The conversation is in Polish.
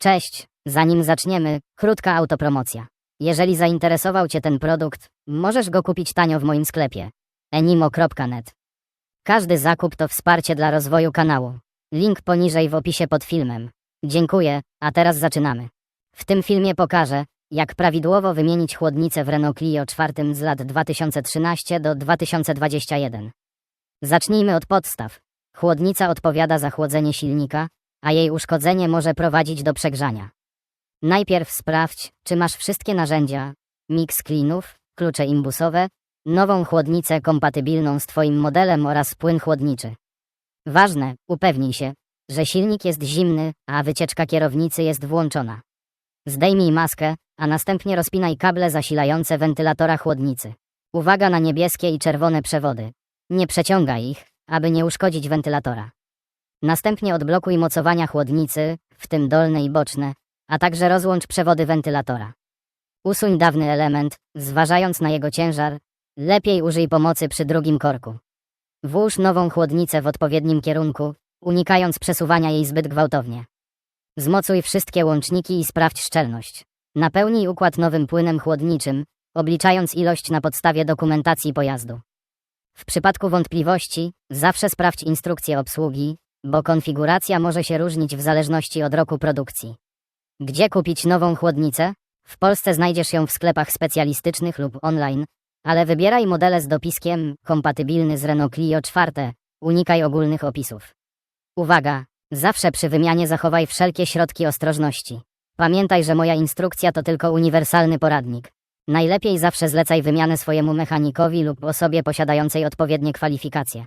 Cześć, zanim zaczniemy, krótka autopromocja. Jeżeli zainteresował Cię ten produkt, możesz go kupić tanio w moim sklepie enimo.net. Każdy zakup to wsparcie dla rozwoju kanału. Link poniżej w opisie pod filmem. Dziękuję, a teraz zaczynamy. W tym filmie pokażę, jak prawidłowo wymienić chłodnicę w Renault Clio 4 z lat 2013 do 2021. Zacznijmy od podstaw. Chłodnica odpowiada za chłodzenie silnika, a jej uszkodzenie może prowadzić do przegrzania. Najpierw sprawdź, czy masz wszystkie narzędzia, mix klinów, klucze imbusowe, nową chłodnicę kompatybilną z Twoim modelem oraz płyn chłodniczy. Ważne, upewnij się, że silnik jest zimny, a wycieczka kierownicy jest włączona. Zdejmij maskę, a następnie rozpinaj kable zasilające wentylatora chłodnicy. Uwaga na niebieskie i czerwone przewody. Nie przeciągaj ich, aby nie uszkodzić wentylatora. Następnie odblokuj mocowania chłodnicy, w tym dolne i boczne, a także rozłącz przewody wentylatora. Usuń dawny element, zważając na jego ciężar, lepiej użyj pomocy przy drugim korku. Włóż nową chłodnicę w odpowiednim kierunku, unikając przesuwania jej zbyt gwałtownie. Zmocuj wszystkie łączniki i sprawdź szczelność. Napełnij układ nowym płynem chłodniczym, obliczając ilość na podstawie dokumentacji pojazdu. W przypadku wątpliwości, zawsze sprawdź instrukcję obsługi, bo konfiguracja może się różnić w zależności od roku produkcji. Gdzie kupić nową chłodnicę? W Polsce znajdziesz ją w sklepach specjalistycznych lub online, ale wybieraj modele z dopiskiem kompatybilny z Renault Clio 4. Unikaj ogólnych opisów. Uwaga! Zawsze przy wymianie zachowaj wszelkie środki ostrożności. Pamiętaj, że moja instrukcja to tylko uniwersalny poradnik. Najlepiej zawsze zlecaj wymianę swojemu mechanikowi lub osobie posiadającej odpowiednie kwalifikacje.